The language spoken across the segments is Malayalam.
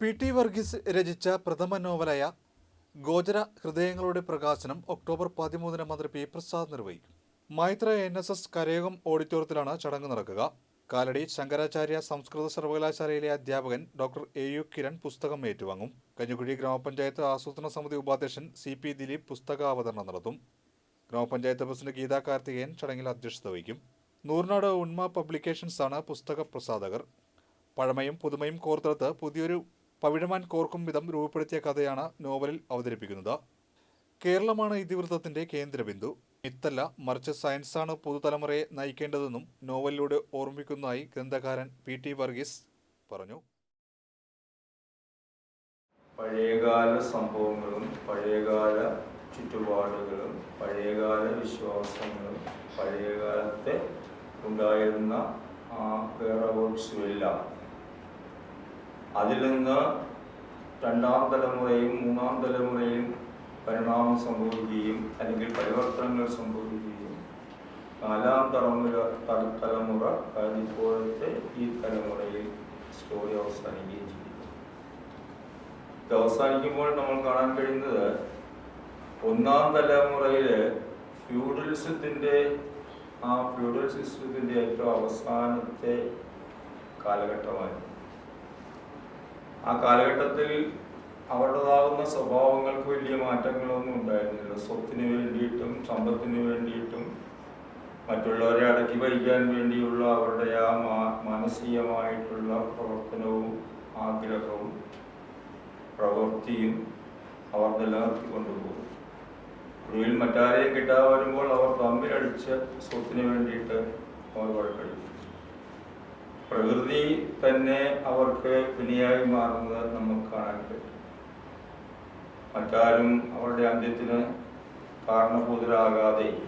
പി ടി വർഗീസ് രചിച്ച പ്രഥമ നോവലായ ഗോചര ഹൃദയങ്ങളുടെ പ്രകാശനം ഒക്ടോബർ പതിമൂന്നിന് മന്ത്രി പി പ്രസാദ് നിർവഹിക്കും. മൈത്ര എൻ എസ് എസ് കരയോഗം ഓഡിറ്റോറിയത്തിലാണ് ചടങ്ങ് നടക്കുക. കാലടി ശങ്കരാചാര്യ സംസ്കൃത സർവകലാശാലയിലെ അധ്യാപകൻ ഡോക്ടർ എ യു കിരൺ പുസ്തകം ഏറ്റുവാങ്ങും. കഞ്ഞിക്കുഴി ഗ്രാമപഞ്ചായത്ത് ആസൂത്രണ സമിതി ഉപാധ്യക്ഷൻ സി പി ദിലീപ് പുസ്തകാവതരണം നടത്തും. ഗ്രാമപഞ്ചായത്ത് പ്രസിഡന്റ് ഗീതാ കാർത്തികേയൻ ചടങ്ങിൽ അധ്യക്ഷത വഹിക്കും. നൂറിനാട് ഉണ്മ പബ്ലിക്കേഷൻസാണ് പുസ്തക പ്രസാധകർ. പഴമയും പുതുമയും കോർത്തെടുത്ത് പുതിയൊരു പവിഴമാൻ കോർക്കും വിധം രൂപപ്പെടുത്തിയ കഥയാണ് നോവലിൽ അവതരിപ്പിക്കുന്നത്. കേരളമാണ് ഇതിവൃത്തത്തിന്റെ കേന്ദ്രബിന്ദു. മിത്തല്ല മറിച്ച് സയൻസാണ് പുതുതലമുറയെ നയിക്കേണ്ടതെന്നും നോവലിലൂടെ ഓർമ്മിക്കുന്നതായി ഗ്രന്ഥകാരൻ പി ടി വർഗീസ് പറഞ്ഞു. പഴയകാല സംഭവങ്ങളും പഴയകാല ചുറ്റുപാടുകളും പഴയകാല വിശ്വാസങ്ങളും പഴയകാലത്തെ ഉണ്ടായിരുന്ന ആ വേറബോട്ട്സും എല്ലാം അതിൽ നിന്ന് രണ്ടാം തലമുറയും മൂന്നാം തലമുറയും പരിണാമം സംഭവിക്കുകയും അല്ലെങ്കിൽ പരിവർത്തനങ്ങൾ സംഭവിക്കുകയും നാലാം തലമുറ തലമുറ അതായത് ഇപ്പോഴത്തെ ഈ തലമുറയിൽ സ്റ്റോറി അവസാനിക്കുകയും ചെയ്യും അവസാനിക്കുമ്പോൾ നമ്മൾ കാണാൻ കഴിയുന്നത് ഒന്നാം തലമുറയിൽ ഫ്യൂഡലിസത്തിന്റെ ആ ഫ്യൂഡൽ സിസ്റ്റത്തിന്റെ ഏറ്റവും അവസാനത്തെ കാലഘട്ടമായിരുന്നു. ആ കാലഘട്ടത്തിൽ അവരുടേതാകുന്ന സ്വഭാവങ്ങൾക്ക് വലിയ മാറ്റങ്ങളൊന്നും ഉണ്ടായിരുന്നില്ല. സ്വത്തിന് വേണ്ടിയിട്ടും സമ്പത്തിന് വേണ്ടിയിട്ടും മറ്റുള്ളവരെ അടക്കി ഭരിക്കാൻ വേണ്ടിയുള്ള അവരുടെ ആ മാനസികമായിട്ടുള്ള പ്രവർത്തനവും ആഗ്രഹവും പ്രവൃത്തിയും അവർ നിലനിർത്തി കൊണ്ടുപോകും ഒടുവിൽ മറ്റാരെയും കിട്ടാതെ വരുമ്പോൾ അവർ തമ്മിലടിച്ച് സ്വത്തിന് വേണ്ടിയിട്ട് അവർ വഴക്കടിക്കും. പ്രകൃതി തന്നെ അവർക്ക് വിനിയായി മാറുന്നത് നമുക്ക് കാണാൻ പറ്റും. മറ്റാരും അവരുടെ അന്ത്യത്തിന് കാരണഭൂതരാകാതെ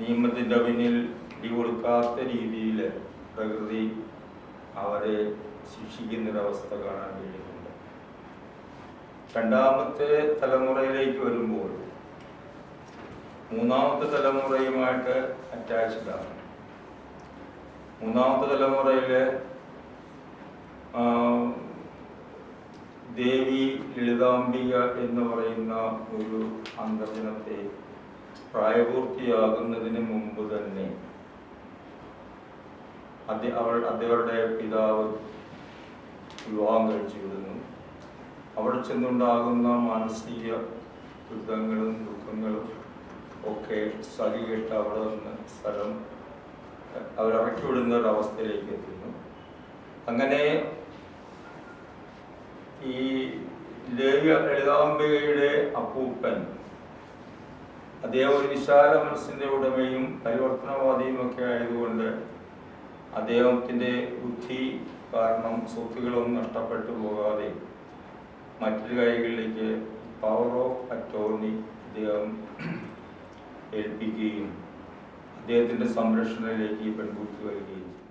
നിയമത്തിന്റെ പിന്നിൽ ഇടി കൊടുക്കാത്ത രീതിയിൽ പ്രകൃതി അവരെ ശിക്ഷിക്കുന്നൊരവസ്ഥ കാണാൻ കഴിയുന്നുണ്ട്. രണ്ടാമത്തെ തലമുറയിലേക്ക് വരുമ്പോൾ മൂന്നാമത്തെ തലമുറയുമായിട്ട് അറ്റാച്ച്ഡ് ആണ്. മൂന്നാമത്തെ തലമുറയിൽ ദേവി ലളിതാംബിക എന്ന് പറയുന്ന ഒരു അന്തർജനത്തെ പ്രായപൂർത്തിയാകുന്നതിന് മുമ്പ് തന്നെ അവൾ അദ്ദേഹരുടെ പിതാവ് വിവാഹം കഴിച്ചു വിടുന്നു. അവിടെ ചെന്നുണ്ടാകുന്ന മാനസിക ദുരിതങ്ങളും ദുഃഖങ്ങളും ഒക്കെ സഹികെട്ട് അവിടെ നിന്ന് സ്ഥലം അവരിറക്കി വിടുന്ന ഒരു അവസ്ഥയിലേക്ക് എത്തുന്നു അങ്ങനെ ഈ ദേവി ലളിതാംബികയുടെ അപ്പൂപ്പൻ അദ്ദേഹം ഒരു വിശാല മനസ്സിന്റെ ഉടമയും പരിവർത്തനവാദിയും ഒക്കെ ആയതുകൊണ്ട് അദ്ദേഹത്തിന്റെ ബുദ്ധി കാരണം സ്വത്തുകളൊന്നും നഷ്ടപ്പെട്ടു പോകാതെ മറ്റൊരു കൈകളിലേക്ക് പവർ ഓഫ് അറ്റോർണി അദ്ദേഹം ഏൽപ്പിക്കുകയും അദ്ദേഹത്തിന്റെ സംരക്ഷണയിലേക്ക് ഈ പെൺകുട്ടി വരികയും ചെയ്തു.